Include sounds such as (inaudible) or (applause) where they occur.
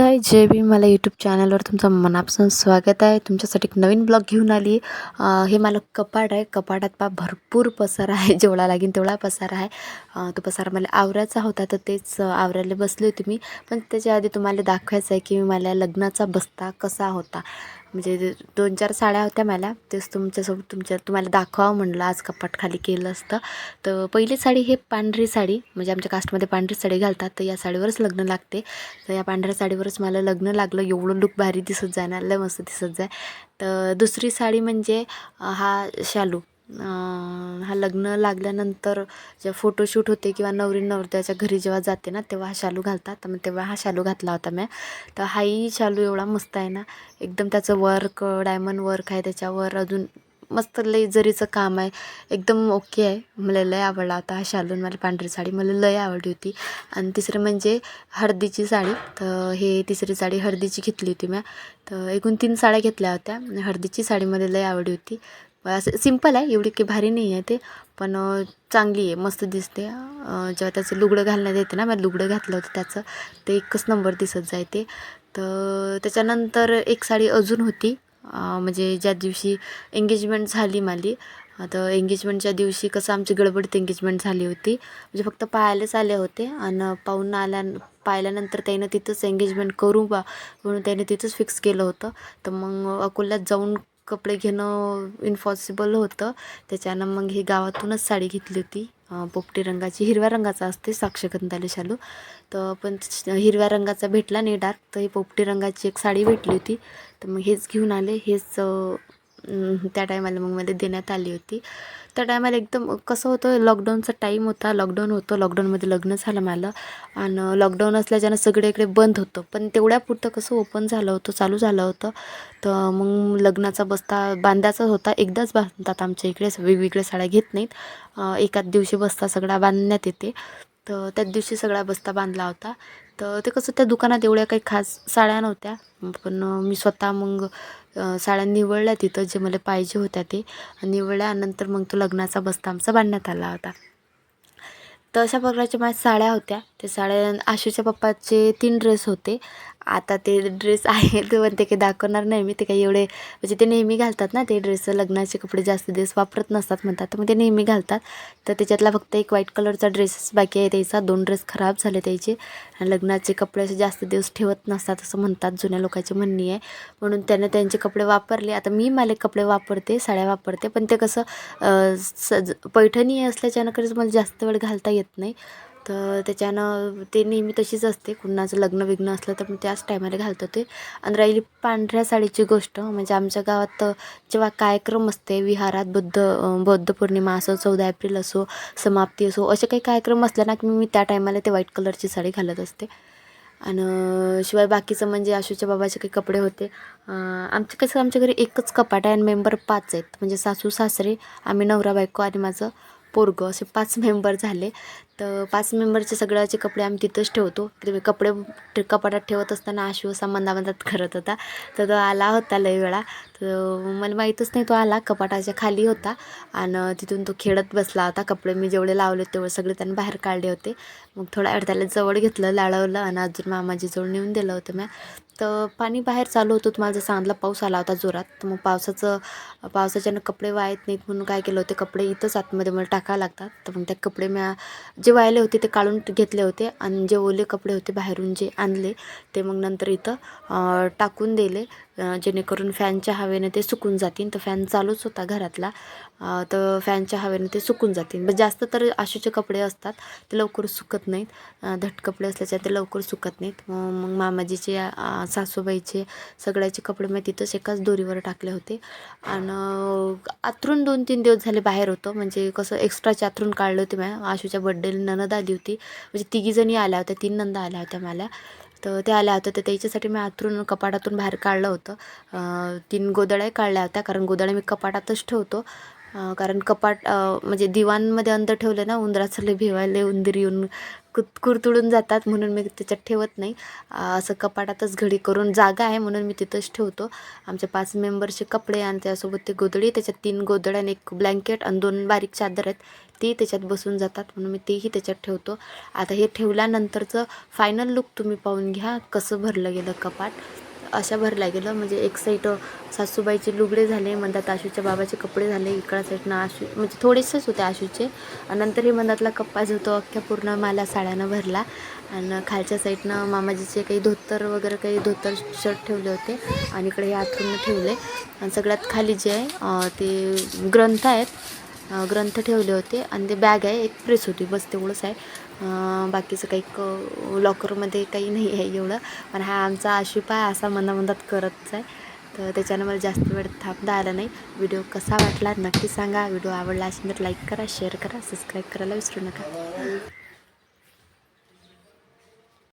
आहे जय भीम. मला यूट्यूब चॅनलवर तुमचं मनापासून स्वागत आहे. तुमच्यासाठी एक नवीन ब्लॉग घेऊन आली हे मला कपाट आहे. कपाटात पा भरपूर पसारा आहे. (laughs) जेवढा लागेल तेवढा पसारा आहे. तो पसारा मला आवरायचा होता तर तेच आवरायला बसली होती मी. पण त्याच्या आधी तुम्हाला दाखवायचं आहे की मला लग्नाचा बस्ता कसा होता. म्हणजे दोन चार साड्या होत्या मला तेच तुमच्यासोबत तुमच्या तुम्हाला दाखवावं म्हणलं आज कपाट खाली केलं असतं. तर पहिली साडी हे पांढरी साडी म्हणजे आमच्या कास्टमध्ये पांढरी साडी घालतात तर या साडीवरच लग्न लागते. तर या पांढऱ्या साडीवरच मला लग्न लागलं एवढं लुक भारी दिसत जाय ना लय मस्त दिसत जाय. तर दुसरी साडी म्हणजे हा शालू. हा लग्न लागल्यानंतर जे फोटोशूट होते किंवा नवरी नवरत्याच्या घरी जेव्हा जाते ना तेव्हा हा शालू घालतात. तर मग तेव्हा हा शालू घातला होता मी. तर हाही शालू एवढा मस्त आहे ना एकदम त्याचं वर्क डायमंड वर्क आहे त्याच्यावर अजून मस्त लय जरीचं काम आहे. एकदम ओके आहे. मला लय आवडला होता हा शालून मला पांढरी साडी. मला लय आवडली होती. आणि तिसरं म्हणजे हळदीची साडी. तर हे तिसरी साडी हळदीची घेतली होती मी. तर एकूण तीन साड्या घेतल्या होत्या. हळदीची साडी मला लय आवडली होती. असं सिंपल आहे एवढी काही भारी नाही आहे ते पण चांगली आहे मस्त दिसते. जेव्हा त्याचं लुगडं घालण्यात येते ना मला लुगडं घातलं होतं त्याचं ते एकच नंबर दिसत जाय ते तर त्याच्यानंतर एक साडी अजून होती म्हणजे ज्या दिवशी एंगेजमेंट झाली माझी आता एंगेजमेंटच्या दिवशी कसं आमची गडबडीत एंगेजमेंट झाली होती. म्हणजे फक्त पाहायलाच आले होते आणि पाहून आल्या पाहिल्यानंतर त्यानं तिथंच एंगेजमेंट करू बा म्हणून त्याने तिथंच फिक्स केलं होतं. तर मग अकोल्यात जाऊन कपडे घेणं इम्पॉसिबल होतं. त्याच्यानं मग ही गावातूनच साडी घेतली होती. पोपटी रंगाची हिरव्या रंगाचा असते साक्षगंधाले शालू. तर पण हिरव्या रंगाचा भेटला नाही डार्क तर ही पोपटी रंगाची एक साडी भेटली होती. तर मग हेच घेऊन आले हेच त्या टायमाला मग मला देण्यात आली होती. त्या टायमाला एकदम कसं होतं लॉकडाऊनचा टाईम होता लॉकडाऊन होतं लॉकडाऊनमध्ये लग्न झालं मला आणि लॉकडाऊन असल्याच्यानं सगळे इकडे बंद होतं. पण तेवढ्यापुरतं कसं ओपन झालं होतं चालू झालं होतं. तर मग लग्नाचा बस्ता बांधायचा होता. एकदाच बांधतात आमच्या इकडे वेगवेगळ्या साड्या घेत नाहीत. एकाच दिवशी बस्ता सगळा बांधण्यात येते. तर त्याच दिवशी सगळा बस्ता बांधला होता. तर ते कसं त्या दुकानात एवढ्या काही खास साड्या नव्हत्या. पण मी स्वतः मग साड्या निवडल्या तिथं जे मला पाहिजे होत्या ते. निवडल्यानंतर मग तो लग्नाचा बस्ता आमचा बांधण्यात आला होता. तर अशा प्रकारच्या माझ्या साड्या होत्या. त्या साड्या आशूच्या पप्पाचे तीन ड्रेस होते. आता ते ड्रेस आहेत पण ते काही दाखवणार नाही. मी ते काही एवढे म्हणजे ते नेहमी घालतात ना ते ड्रेस लग्नाचे कपडे जास्त दिवस वापरत नसतात म्हणतात. तर मग ते नेहमी घालतात. तर त्याच्यातला फक्त एक व्हाईट कलरचा ड्रेसच बाकी आहे त्याचा. दोन ड्रेस खराब झाले त्याचे. लग्नाचे कपडे असे जास्त दिवस ठेवत नसतात असं म्हणतात. जुन्या लोकांची म्हणणी आहे. म्हणून त्यानं त्यांचे कपडे वापरले. आता मी मला कपडे वापरते साड्या वापरते. पण ते कसं सज पैठणी असल्याच्यानं मला जास्त वेळ घालता येत नाही. तर त्याच्यानं ते नेहमी तशीच असते. कुणाचं लग्न विग्न असलं तर मी त्याच टायमाला घालतो ते. आणि राहिली पांढऱ्या साडीची गोष्ट म्हणजे आमच्या गावात जेव्हा कार्यक्रम असते विहारात बुद्ध बौद्ध पौर्णिमा असो चौदा एप्रिल असो समाप्ती असो असे काही कार्यक्रम असले ना की मी त्या टायमाला ते व्हाईट कलरची साडी घालत असते. आणि शिवाय बाकीचं म्हणजे आशूच्या बाबाचे काही कपडे होते. आमचे कसं आमच्या घरी एकच कपाट आहे आणि मेंबर पाच आहेत. म्हणजे सासू सासरे आम्ही नवरा बायको आणि माझं पोरगं असे पाच (laughs) मेंबर झाले. तर पाच मेंबरचे सगळ्याचे कपडे आम्ही तिथंच ठेवतो. ते कपडे कपाटात ठेवत असताना आशू असा मंदामंदात करत होता. तर तो आला होता लय वेळा. तर मला माहीतच नाही तो आला. कपाटाच्या खाली होता. आणि तिथून तो खेळत बसला होता. कपडे मी जेवढे लावले तेवढे सगळे त्याने बाहेर काढले होते. मग थोडा वेळ त्याला जवळ घेतलं लाळवलं आणि अजून मामाजी जवळ नेऊन दिलं होतं म्या तर पाणी बाहेर चालू होतं. तुम्हाला जर सांगितलं पाऊस आला होता जोरात. तर मग पावसाचं पावसाच्यानं कपडे वाहत नाहीत म्हणून काय केलं होते? कपडे इथंच आतमध्ये मला टाकावं लागतात. तर मग त्या कपडे म्या जे वाहिले होते ते काढून घेतले होते आणि जे ओले कपडे होते बाहेरून जे आणले ते मग नंतर इथं टाकून दिले. जेणेकरून फॅनच्या हवेने ते सुकून जातील. तर फॅन चालूच होता घरातला. तर फॅनच्या हवेने ते सुकून जातील. मग जास्त तर आशूचे कपडे असतात ते लवकर सुकत नाहीत. धट कपडे असल्याच्या ते लवकर सुकत नाहीत. मग मामाजीचे सासूबाईचे सगळ्याचे कपडे मी तिथंच एकाच दोरीवर टाकले होते. आणि आतरून दोन तीन दिवस झाले बाहेर होतं. म्हणजे कसं एक्स्ट्राचे आतरून काढले होते मॅ. आशूच्या बड्डेला ननद आली होती. म्हणजे तिघीजणी आल्या होत्या. तीन नंदा आल्या होत्या मला. तर त्या आल्या होत्या. तर त्याच्यासाठी मी आतून कपाटातून बाहेर काढलं होतं. तीन गोदड्या काढल्या होत्या. कारण गोदड्या मी कपाटातच ठेवतो. कारण कपाट म्हणजे दिवाणमध्ये अंदर ठेवले ना उंदराचं लय भिवायला उंदीर येऊन कुत कुरतुडून जातात म्हणून मी त्याच्यात ठेवत नाही. असं कपाटातच घडी करून जागा आहे म्हणून मी तिथंच ठेवतो. आमच्या पाच मेंबरचे कपडे आणि त्यासोबत ते गोदडी त्याच्यात तीन गोदड्या आणि एक ब्लँकेट आणि दोन बारीक चादर आहेत. ती त्याच्यात बसून जातात म्हणून मी तेही त्याच्यात ठेवतो. आता हे ठेवल्यानंतरचं फायनल लुक तुम्ही पाहून घ्या कसं भरलं गेलं कपाट. अशा भरल्या गेलं. म्हणजे एक साईड सासूबाईचे लुगडे झाले म्हणतात आशूच्या बाबाचे कपडे झाले इकडा साईडनं आशू म्हणजे थोडेसेच होते आशूचे. आणि नंतर हे कप्पा जो तो अख्ख्या पूर्ण मला साड्यानं भरला. आणि खालच्या साईडनं मामाजीचे काही धोतर वगैरे काही धोतर शर्ट ठेवले होते आणि इकडे हे आतून ठेवले. आणि सगळ्यात खाली जे आहे ते ग्रंथ आहेत ग्रंथ ठेवले होते आणि ते बॅग आहे एक प्रेस होती. बस तेवढंच आहे. बाकीचं काही क लॉकरमध्ये काही नाही आहे एवढं. पण हा आमचा आशिपा असा मनामनात करतच आहे. तर त्याच्यानं मला जास्त वेळ थांबता आला नाही. व्हिडिओ कसा वाटला नक्की सांगा. व्हिडिओ आवडला असेल तर लाईक करा शेअर करा सबस्क्राईब करायला विसरू नका.